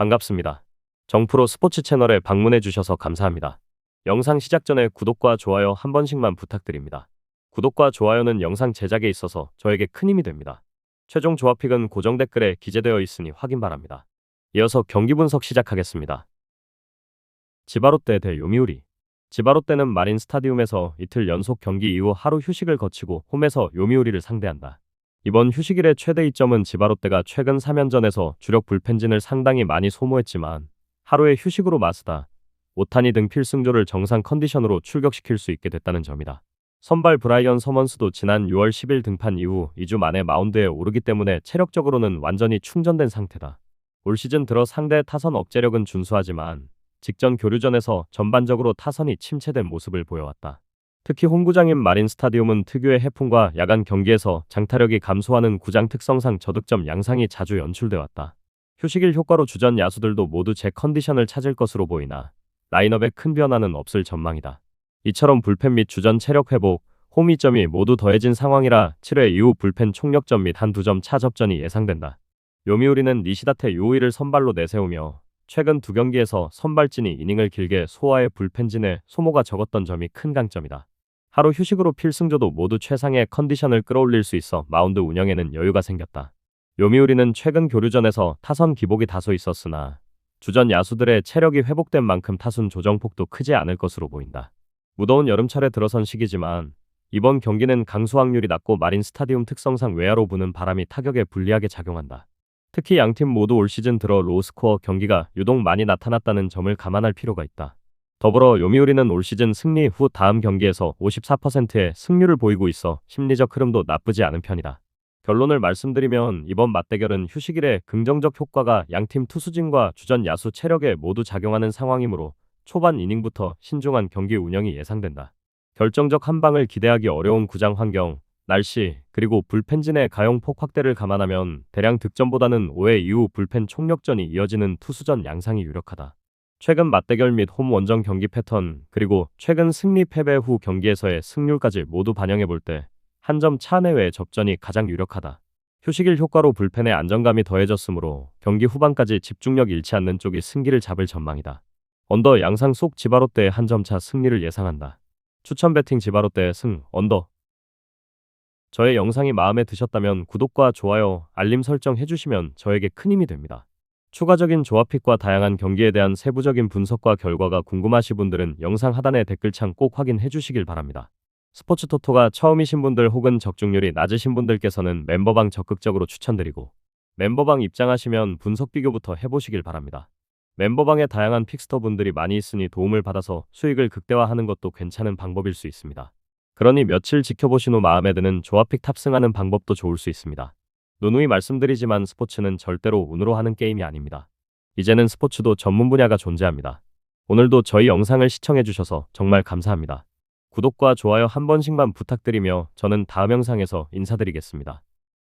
반갑습니다. 정프로 스포츠 채널에 방문해 주셔서 감사합니다. 영상 시작 전에 구독과 좋아요 한 번씩만 부탁드립니다. 구독과 좋아요는 영상 제작에 있어서 저에게 큰 힘이 됩니다. 최종 조합픽은 고정 댓글에 기재되어 있으니 확인 바랍니다. 이어서 경기 분석 시작하겠습니다. 지바롯데 대 요미우리 지바롯데는 마린 스타디움에서 이틀 연속 경기 이후 하루 휴식을 거치고 홈에서 요미우리를 상대한다. 이번 휴식일의 최대 이점은 지바롯데가 최근 3연전에서 주력 불펜진을 상당히 많이 소모했지만 하루의 휴식으로 마스다, 오타니 등 필승조를 정상 컨디션으로 출격시킬 수 있게 됐다는 점이다. 선발 브라이언 서먼스도 지난 6월 10일 등판 이후 2주 만에 마운드에 오르기 때문에 체력적으로는 완전히 충전된 상태다. 올 시즌 들어 상대 타선 억제력은 준수하지만 직전 교류전에서 전반적으로 타선이 침체된 모습을 보여왔다. 특히 홈구장인 마린 스타디움은 특유의 해풍과 야간 경기에서 장타력이 감소하는 구장 특성상 저득점 양상이 자주 연출돼 왔다. 휴식일 효과로 주전 야수들도 모두 제 컨디션을 찾을 것으로 보이나 라인업에 큰 변화는 없을 전망이다. 이처럼 불펜 및 주전 체력 회복, 홈 이점이 모두 더해진 상황이라 7회 이후 불펜 총력점 및 한두 점 차 접전이 예상된다. 요미우리는 니시다테 요이를 선발로 내세우며 최근 두 경기에서 선발진이 이닝을 길게 소화해 불펜진의 소모가 적었던 점이 큰 강점이다. 하루 휴식으로 필승조도 모두 최상의 컨디션을 끌어올릴 수 있어 마운드 운영에는 여유가 생겼다. 요미우리는 최근 교류전에서 타선 기복이 다소 있었으나 주전 야수들의 체력이 회복된 만큼 타순 조정폭도 크지 않을 것으로 보인다. 무더운 여름철에 들어선 시기지만 이번 경기는 강수 확률이 낮고 마린 스타디움 특성상 외야로 부는 바람이 타격에 불리하게 작용한다. 특히 양팀 모두 올 시즌 들어 로스코어 경기가 유독 많이 나타났다는 점을 감안할 필요가 있다. 더불어 요미우리는 올 시즌 승리 후 다음 경기에서 54%의 승률을 보이고 있어 심리적 흐름도 나쁘지 않은 편이다. 결론을 말씀드리면 이번 맞대결은 휴식일에 긍정적 효과가 양팀 투수진과 주전 야수 체력에 모두 작용하는 상황이므로 초반 이닝부터 신중한 경기 운영이 예상된다. 결정적 한 방을 기대하기 어려운 구장 환경, 날씨, 그리고 불펜진의 가용폭 확대를 감안하면 대량 득점보다는 5회 이후 불펜 총력전이 이어지는 투수전 양상이 유력하다. 최근 맞대결 및 홈 원정 경기 패턴, 그리고 최근 승리 패배 후 경기에서의 승률까지 모두 반영해 볼 때 한 점 차 내외의 접전이 가장 유력하다. 휴식일 효과로 불펜의 안정감이 더해졌으므로 경기 후반까지 집중력 잃지 않는 쪽이 승기를 잡을 전망이다. 언더 양상 속 지바롯대의 한 점 차 승리를 예상한다. 추천 배팅 지바롯대 승 언더 저의 영상이 마음에 드셨다면 구독과 좋아요, 알림 설정 해주시면 저에게 큰 힘이 됩니다. 추가적인 조합픽과 다양한 경기에 대한 세부적인 분석과 결과가 궁금하신 분들은 영상 하단의 댓글창 꼭 확인해 주시길 바랍니다. 스포츠 토토가 처음이신 분들 혹은 적중률이 낮으신 분들께서는 멤버방 적극적으로 추천드리고 멤버방 입장하시면 분석 비교부터 해보시길 바랍니다. 멤버방에 다양한 픽스터 분들이 많이 있으니 도움을 받아서 수익을 극대화하는 것도 괜찮은 방법일 수 있습니다. 그러니 며칠 지켜보신 후 마음에 드는 조합픽 탑승하는 방법도 좋을 수 있습니다. 누누이 말씀드리지만 스포츠는 절대로 운으로 하는 게임이 아닙니다. 이제는 스포츠도 전문 분야가 존재합니다. 오늘도 저희 영상을 시청해주셔서 정말 감사합니다. 구독과 좋아요 한 번씩만 부탁드리며 저는 다음 영상에서 인사드리겠습니다.